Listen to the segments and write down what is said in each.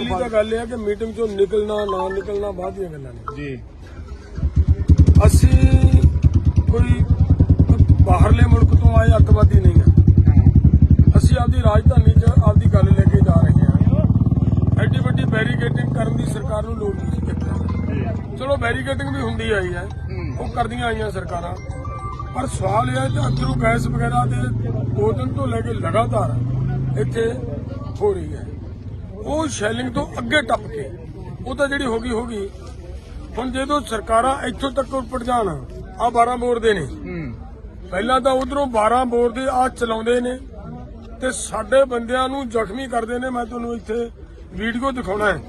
ਪਹਿਲੀ ਤਾਂ ਗੱਲ ਇਹ ਹੈ ਕਿ ਮੀਟਿੰਗ ਚੋਂ ਨਿਕਲਣਾ ਨਾ ਨਿਕਲਣਾ ਬਾਅਦ ਦੀਆਂ ਗੱਲਾਂ ਨੇ। ਜੀ। ਅਸੀਂ ਕੋਈ ਬਾਹਰਲੇ ਮੁਲਕ ਤੋਂ ਆਏ ਅੱਤਵਾਦੀ ਨਹੀਂ ਹਾਂ ਅਸੀਂ ਆਪਦੀ ਰਾਜਧਾਨੀ 'ਚ ਆਪਦੀ ਗੱਲ ਲੈ ਕੇ ਜਾ ਰਹੇ ਹਾਂ। ਐਡੀ ਵੱਡੀ ਬੈਰੀਕੇਡਿੰਗ ਕਰਨ ਦੀ ਸਰਕਾਰ ਨੂੰ ਲੋੜ ਨਹੀਂ ਕਿਤੇ। ਚਲੋ ਬੈਰੀਕੇਡਿੰਗ ਵੀ ਹੁੰਦੀ ਆਈ ਹੈ। ਉਹ ਕਰਦੀਆਂ ਆਈਆਂ ਸਰਕਾਰਾਂ। ਪਰ ਸਵਾਲ ਇਹ ਹੈ ਕਿ ਅਥਰੂ ਗੈਸ ਵਗੈਰਾ ਦੇ ਦੋ ਦਿਨ ਤੋਂ ਲੈ ਕੇ ਲਗਾਤਾਰ ਇੱਥੇ ਹੋ ਰਹੀ ਹੈ। ਉਹ ਸ਼ੈਲਿੰਗ ਤੋਂ ਅੱਗੇ ਟੱਪ ਕੇ ਉਹ ਤਾਂ ਜਿਹੜੀ ਹੋ ਗਈ ਹੋ ਗਈ। ਹੁਣ ਜਦੋਂ ਸਰਕਾਰਾਂ ਇੱਥੋਂ ਤੱਕ ਉੱਪਰ ਜਾਣ ਆ 12 ਬੋਰ ਦੇ ਨੇ। ਹੂੰ। ਪਹਿਲਾਂ ਤਾਂ ਉਧਰੋਂ 12 ਬੋਰ ਦੇ ਆ ਚਲਾਉਂਦੇ ਨੇ ਤੇ ਸਾਡੇ ਬੰਦਿਆਂ ਨੂੰ ਜ਼ਖਮੀ ਕਰਦੇ ਨੇ। ਮੈਂ ਤੁਹਾਨੂੰ ਇੱਥੇ ਵੀਡੀਓ ਦਿਖਾਉਣਾ ਹੈ।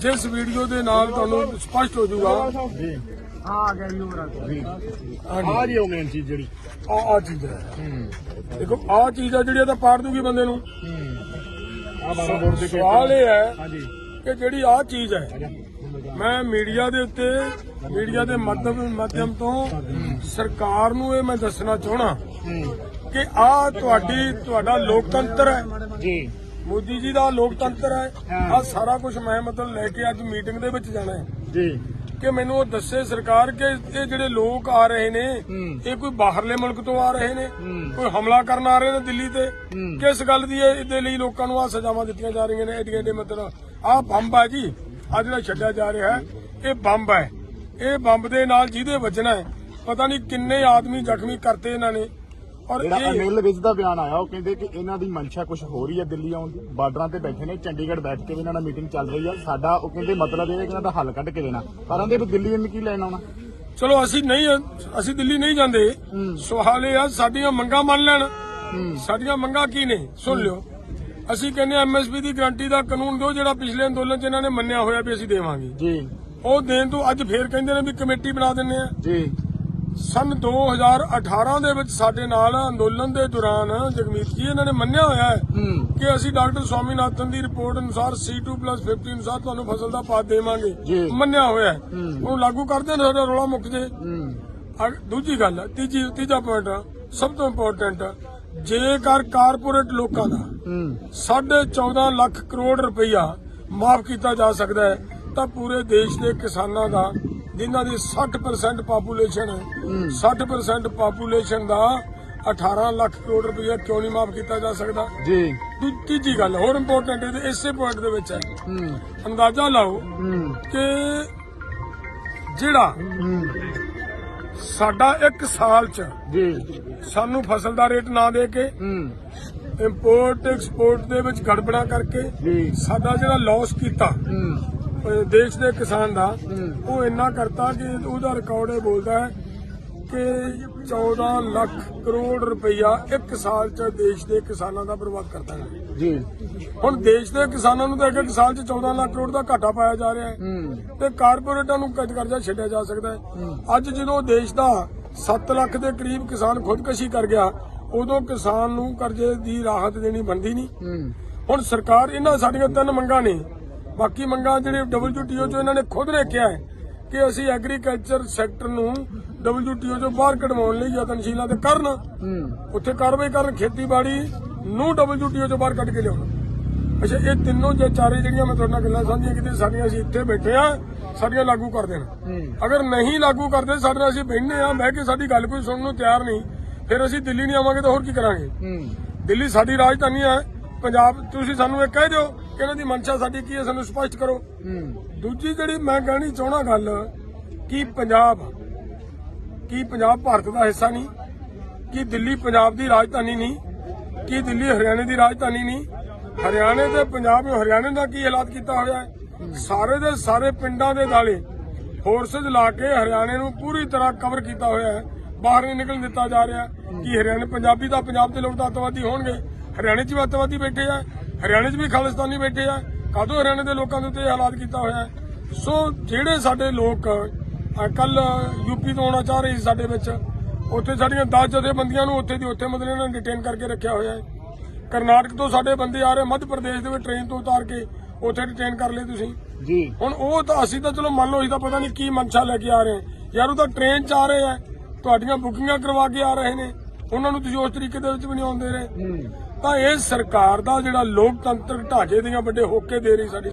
ਜਿਸ ਵੀਡੀਓ ਦੇ ਨਾਲ ਤੁਹਾਨੂੰ ਸਪਸ਼ਟ ਹੋ ਜਾਊਗਾ। ਜੀ। ਆ ਗਿਆ ਉਮਰ ਜੀ। ਆ ਜੀ ਉਹ ਮੇਨ ਚੀਜ਼ ਜਿਹੜੀ। ਆ ਆ ਚੀਜ਼ ਹੈ। ਹੂੰ। ਦੇਖੋ ਆ ਚੀਜ਼ ਆ ਜਿਹੜੀ ਇਹ ਤਾਂ ਪਾੜ ਦੂਗੀ ਬੰਦੇ ਨੂੰ। ਆ ਸਵਾਲ ਇਹ ਹੈ ਕਿ ਜਿਹੜੀ ਆ ਚੀਜ਼ ਹੈ ਮੈਂ ਮੀਡੀਆ ਦੇ ਉੱਤੇ ਮੀਡੀਆ ਦੇ ਮਾਧਿਅਮ ਮਾਧਿਅਮ ਤੋਂ ਸਰਕਾਰ ਨੂੰ ਇਹ ਮੈਂ ਦੱਸਣਾ ਚਾਹਣਾ ਕਿ ਆ ਤੁਹਾਡੀ ਤੁਹਾਡਾ ਲੋਕਤੰਤਰ ਹੈ। ਜੀ। ਮੋਦੀ ਜੀ ਦਾ ਲੋਕਤੰਤਰ ਹੈ। ਆ ਸਾਰਾ ਕੁਝ ਮੈਂ ਮਤਲਬ ਲੈ ਕੇ ਅੱਜ ਮੀਟਿੰਗ ਦੇ ਵਿੱਚ ਜਾਣਾ ਹੈ। ਜੀ। ਕਿ ਮੈਨੂੰ ਉਹ ਦੱਸੇ ਸਰਕਾਰ ਕਿ ਇਹ ਜਿਹੜੇ ਲੋਕ ਆ ਰਹੇ ਨੇ। ਇਹ ਕੋਈ ਬਾਹਰਲੇ ਮੁਲਕ ਤੋਂ ਆ ਰਹੇ ਨੇ। ਕੋਈ ਹਮਲਾ ਕਰਨ ਆ ਰਹੇ ਨੇ ਦਿੱਲੀ ਤੇ। ਕਿਸ ਗੱਲ ਦੀ ਇਹ- ਇਹਦੇ ਲਈ ਲੋਕਾਂ ਨੂੰ ਆ ਸਜ਼ਾਵਾਂ ਦਿੱਤੀਆਂ ਜਾ ਰਹੀਆਂ ਨੇ ਐਡੀਆਂ ਐਡੇ ਮਤਲਬ ਆ ਬੰਬ ਹੈ ਜੀ ਆ ਜਿਹੜਾ ਛੱਡਿਆ ਜਾ ਰਿਹਾ ਹੈ ਇਹ ਬੰਬ ਹੈ ਇਹ ਬੰਬ ਦੇ ਨਾਲ ਜਿਹਦੇ ਵੱਜਣਾ ਹੈ ਪਤਾ ਨਹੀਂ ਕਿੰਨੇ ਆਦਮੀ ਜ਼ਖਮੀ ਕਰਤੇ ਇਹਨਾਂ ਨੇ ਔਰ ਜਿਹੜਾ ਇਹ ਅਨਿਲ ਵਿਜ ਦਾ ਬਿਆਨ ਆਇਆ ਉਹ ਕਹਿੰਦੇ ਕਿ ਇਹਨਾਂ ਦੀ ਮਨਸ਼ਾ ਕੁਝ ਹੋ ਰਹੀ ਹੈ ਦਿੱਲੀ ਆਉਣ ਦੀ। ਬਾਰਡਰਾਂ ਤੇ ਬੈਠੇ ਨੇ ਚੰਡੀਗੜ੍ਹ ਬੈਠ ਕੇ ਵੀ ਇਹਨਾਂ ਨਾਲ ਮੀਟਿੰਗ ਚੱਲ ਰਹੀ ਹੈ ਸਾਡਾ ਉਹ ਕਹਿੰਦੇ ਮਤਲਬ ਇਹ ਹੈ ਕਿ ਇਹਨਾਂ ਦਾ ਹੱਲ ਕੱਢ ਕੇ ਦੇਣਾ। ਪਰ ਕਹਿੰਦੇ ਵੀ ਦਿੱਲੀ ਇਹਨੂੰ ਕੀ ਲੈਣ ਆਉਣਾ? ਚਲੋ ਅਸੀਂ ਨਹੀਂ ਅਸੀਂ ਦਿੱਲੀ ਨਹੀਂ ਜਾਂਦੇ। ਸਵਾਲ ਇਹ ਆ ਸਾਡੀਆਂ ਮੰਗਾਂ ਮੰਨ ਲੈਣ। ਸਾਡੀਆਂ ਮੰਗਾਂ ਕੀ ਨੇ? ਸੁਣ ਲਿਓ। ਅਸੀਂ ਕਹਿੰਦੇ ਐਮਐਸਪੀ ਦੀ ਗਾਰੰਟੀ ਦਾ ਕਾਨੂੰਨ ਦਿਓ ਜਿਹੜਾ ਪਿਛਲੇ ਅੰਦੋਲਨ 'ਚ ਇਹਨਾਂ ਨੇ ਮੰਨਿਆ ਹੋਇਆ ਵੀ ਅਸੀਂ ਦੇਵਾਂਗੇ। ਜੀ। ਉਹ ਦੇਣ ਤੋਂ ਅੱਜ ਫੇਰ ਕਹਿੰਦੇ ਨੇ ਵੀ ਕਮੇਟੀ ਬਣਾ ਦਿੰਨੇ ਆ। ਜੀ। ਸਨ 2018 ਦੇ ਵਿੱਚ ਸਾਡੇ ਨਾਲ ਅੰਦੋਲਨ ਦੇ ਦੌਰਾਨ ਜਗਮੀਤ ਜੀ ਇਹਨਾਂ ਨੇ ਮੰਨਿਆ ਹੋਇਆ ਹੈ ਕਿ ਅਸੀਂ ਡਾਕਟਰ ਸਵਾਮੀਨਾਥਨ ਦੀ ਰਿਪੋਰਟ ਅਨੁਸਾਰ C2+50 ਅਨੁਸਾਰ ਤੁਹਾਨੂੰ ਫਸਲ ਦਾ ਪਾਤ। ਦੇਵਾਂਗੇ। ਮੰਨਿਆ ਹੋਇਆ ਹੈ। ਉਹ ਲਾਗੂ ਕਰਦੇ ਨੇ ਸਾਡਾ ਰੌਲਾ ਮੁੱਕ ਜੇ। ਦੂਜੀ ਗੱਲ ਤੀਜੀ ਤੀਜਾ ਪੁਆਇੰਟ ਸਭ ਤੋਂ ਇੰਪੋਰਟੈਂਟ ਜੇਕਰ ਕਾਰਪੋਰੇਟ ਲੋਕਾਂ ਦਾ ਹੂੰ। 14.5 ਲੱਖ ਕਰੋੜ ਰੁਪਈਆ ਮਾਫ ਕੀਤਾ ਜਾ ਸਕਦਾ ਹੈ ਤਾਂ ਪੂਰੇ ਦੇਸ਼ ਦੇ ਕਿਸਾਨਾਂ ਦਾ ਜਿਨ੍ਹਾਂ ਦੀ 60% ਪਾਪੂਲੇਸ਼ਨ ਹੈ। 60% ਪਾਪੂਲੇਸ਼ਨ ਦਾ 18 ਲੱਖ ਕਰੋੜ ਰੁਪਈਆ ਕਿਉਂ ਨਹੀਂ ਮਾਫ ਕੀਤਾ ਜਾ ਸਕਦਾ? ਜੀ। ਤੀਜੀ ਗੱਲ ਹੋਰ ਇੰਪੋਰਟੈਂਟ ਇਹਦੇ ਇਸੇ ਪੁਆਇੰਟ ਦੇ ਵਿੱਚ ਹੈ। ਹੂੰ। ਅੰਦਾਜ਼ਾ ਲਾਓ ਹੂੰ। ਕਿ ਜਿਹੜਾ ਸਾਡਾ ਇੱਕ ਸਾਲ ਚ ਜੀ। ਸਾਨੂੰ ਫਸਲ ਦਾ ਰੇਟ ਨਾ ਦੇ ਕੇ ਹੂੰ। ਇੰਪੋਰਟ ਐਕਸਪੋਰਟ ਦੇ ਵਿੱਚ ਗੜਬੜਾ ਕਰਕੇ ਸਾਡਾ ਜਿਹੜਾ ਲਾਸ ਕੀਤਾ ਹੂੰ। ਦੇਸ਼ ਦੇ ਕਿਸਾਨ ਦਾ ਉਹ ਇੰਨਾ ਕਰਤਾ ਕਿ ਉਹਦਾ ਰਿਕਾਰਡ ਇਹ ਬੋਲਦਾ ਹੈ ਕਿ 14 ਲੱਖ ਕਰੋੜ ਰੁਪਈਆ ਇੱਕ ਸਾਲ ਚ ਦੇਸ਼ ਦੇ ਕਿਸਾਨਾਂ ਦਾ ਬਰਬਾਦ ਕਰਤਾ ਹੈ। ਜੀ। ਹੁਣ ਦੇਸ਼ ਦੇ ਕਿਸਾਨਾਂ ਨੂੰ ਤਾਂ ਇੱਕ ਸਾਲ ਚ 14 ਲੱਖ ਕਰੋੜ ਦਾ ਘਾਟਾ ਪਾਇਆ ਜਾ ਰਿਹਾ ਹੈ। ਤੇ ਕਾਰਪੋਰੇਟਾਂ ਨੂੰ ਕੱਜ ਕਰਜ਼ਾ ਛੱਡਿਆ ਜਾ ਸਕਦਾ ਹੈ। ਅੱਜ ਜਦੋਂ ਦੇਸ਼ ਦਾ 7 ਲੱਖ ਦੇ ਕਰੀਬ ਕਿਸਾਨ ਖੁਦਕੁਸ਼ੀ ਕਰ ਗਿਆ ਉਦੋਂ ਕਿਸਾਨ ਨੂੰ ਕਰਜ਼ੇ ਦੀ ਰਾਹਤ ਦੇਣੀ ਬਣਦੀ ਨਹੀਂ। ਹੁਣ ਸਰਕਾਰ ਇਹਨਾਂ ਸਾਡੀਆਂ ਤਿੰਨ ਮੰਗਾਂ ਨੇ ਬਾਕੀ ਮੰਗਾਂ ਜਿਹੜੇ WTO ਚੋਂ ਇਹਨਾਂ ਨੇ ਖੁਦ ਨੇ ਕਿਹਾ ਹੈ ਕਿ ਅਸੀਂ ਐਗਰੀਕਲਚਰ ਸੈਕਟਰ ਨੂੰ WTO ਚੋਂ ਬਾਹਰ ਕਢਵਾਉਣ ਲਈ ਯਤਨਸ਼ੀਲਾਂ ਤੇ ਕਰਨ। ਉੱਥੇ ਕਾਰਵਾਈ ਕਰਨ ਖੇਤੀਬਾੜੀ ਨੂੰ WTO ਚੋਂ ਬਾਹਰ ਕੱਢ ਕੇ ਲਿਆਉਣ। ਅੱਛਾ ਇਹ ਤਿੰਨੋਂ ਜੇ ਚਾਰੇ ਜਿਹੜੀਆਂ ਮੈਂ ਤੁਹਾਡੇ ਨਾਲ ਗੱਲਾਂ ਸਾਂਝੀਆਂ ਕੀਤੀਆਂ ਸਾਡੀਆਂ ਅਸੀਂ ਇੱਥੇ ਬੈਠੇ ਆ ਸਾਡੀਆਂ ਲਾਗੂ ਕਰ ਦੇਣ। ਅਗਰ ਨਹੀਂ ਲਾਗੂ ਕਰਦੇ ਸਾਡੇ ਨਾਲ ਅਸੀਂ ਬੈਠਨੇ ਆ ਬਹਿ ਕੇ ਸਾਡੀ ਗੱਲ ਕੋਈ ਸੁਣਨ ਨੂੰ ਤਿਆਰ ਨਹੀਂ ਫਿਰ ਅਸੀਂ ਦਿੱਲੀ ਨਹੀਂ ਆਵਾਂਗੇ ਤਾਂ ਹੋਰ ਕੀ ਕਰਾਂਗੇ? ਦਿੱਲੀ ਸਾਡੀ ਰਾਜਧਾਨੀ ਹੈ। ਪੰਜਾਬ ਤੁਸੀਂ ਸਾਨੂੰ ਇਹ ਕਹਿ ਦਿਓ ਇਹਨਾਂ ਦੀ ਮਨਸ਼ਾ ਸਾਡੀ ਕੀ ਹੈ ਸਾਨੂੰ ਸਪਸ਼ਟ ਕਰੋ। ਦੂਜੀ ਜਿਹੜੀ ਮੈਂ ਕਹਿਣੀ ਚਾਹਣਾ ਗੱਲ ਕਿ ਪੰਜਾਬ ਕੀ ਪੰਜਾਬ ਭਾਰਤ ਦਾ ਹਿੱਸਾ ਨਹੀਂ ਕੀ ਦਿੱਲੀ ਪੰਜਾਬ ਦੀ ਰਾਜਧਾਨੀ ਨਹੀਂ ਕੀ ਦਿੱਲੀ ਹਰਿਆਣੇ ਦੀ ਰਾਜਧਾਨੀ ਨਹੀਂ ਹਰਿਆਣੇ ਤੇ ਪੰਜਾਬ ਨੂੰ ਹਰਿਆਣੇ ਦਾ ਕੀ ਹਾਲਾਤ ਕੀਤਾ ਹੋਇਆ ਹੈ? ਸਾਰੇ ਦੇ ਸਾਰੇ ਪਿੰਡਾਂ ਦੇ ਨਾਲੇ ਫੋਰਸਸ ਲਾ ਕੇ ਹਰਿਆਣੇ ਨੂੰ ਪੂਰੀ ਤਰ੍ਹਾਂ ਕਵਰ ਕੀਤਾ ਹੋਇਆ ਹੈ। ਬਾਹਰ ਨਹੀਂ ਨਿਕਲਣ ਦਿੱਤਾ ਜਾ ਰਿਹਾ। ਕਿ ਹਰਿਆਣੇ ਪੰਜਾਬੀ ਦਾ ਪੰਜਾਬ ਦੇ ਲੋਕ ਤਾਂ ਅੱਤਵਾਦੀ ਹੋਣਗੇ? ਹਰਿਆਣੇ 'ਚ ਵੀ ਅੱਤਵਾਦੀ ਬੈਠੇ ਆ। ਹਰਿਆਣੇ 'ਚ ਵੀ ਖਾਲਿਸਤਾਨੀ ਬੈਠੇ ਆ ਕਾਦੋਂ ਹਰਿਆਣੇ ਦੇ ਲੋਕਾਂ ਦੇ ਉੱਤੇ ਹਾਲਾਤ ਕੀਤਾ ਹੋਇਆ ਸੋ ਜਿਹੜੇ ਸਾਡੇ ਲੋਕ ਕੱਲ ਯੂਪੀ ਤੋਂ ਆਉਣਾ ਚਾਹ ਰਹੇ ਸੀ ਸਾਡੇ ਵਿੱਚ ਉੱਥੇ ਸਾਡੀਆਂ 10 ਜਥੇਬੰਦੀਆਂ ਨੂੰ ਉੱਥੇ ਦੀ ਉੱਥੇ ਮਤਲਬ ਇਹਨਾਂ ਨੇ ਡਿਟੇਨ ਕਰਕੇ ਰੱਖਿਆ ਹੋਇਆ ਹੈ। ਕਰਨਾਟਕ ਤੋਂ ਸਾਡੇ ਬੰਦੇ ਆ ਰਹੇ ਮੱਧ ਪ੍ਰਦੇਸ਼ ਦੇ ਵਿੱਚ ਟ੍ਰੇਨ ਤੋਂ ਉਤਾਰ ਕੇ ਉੱਥੇ ਡਿਟੇਨ ਕਰ ਲਏ ਤੁਸੀਂ। ਜੀ। ਹੁਣ ਉਹ ਤਾਂ ਅਸੀਂ ਤਾਂ ਚਲੋ ਮੰਨ ਲਓ ਅਸੀਂ ਤਾਂ ਪਤਾ ਨਹੀਂ ਕੀ ਮਨਸ਼ਾ ਲੈ ਕੇ ਆ ਰਹੇ। ਯਾਰ ਉਹ ਤਾਂ ਟ੍ਰੇਨ 'ਚ ਆ ਰਹੇ ਆ ਤੁਹਾਡੀਆਂ ਬੁਕਿੰਗਾਂ ਕਰਵਾ ਕੇ ਆ ਰਹੇ ਨੇ। ਉਹਨਾਂ ਨੂੰ ਤੁਸੀਂ ਉਸ ਤਰੀਕੇ ਦੇ ਵਿੱਚ ਵੀ ਨਹੀਂ ਆਉਣ ਦੇ ਰਹੇ ਤਾਂ ਇਹ ਸਰਕਾਰ ਦਾ ਜਿਹੜਾ ਲੋਕਤੰਤਰ ਢਾਂਚੇ ਦੀਆਂ ਵੱਡੇ ਹੋਕੇ ਦੇ ਰਹੀ ਸਾਡੀ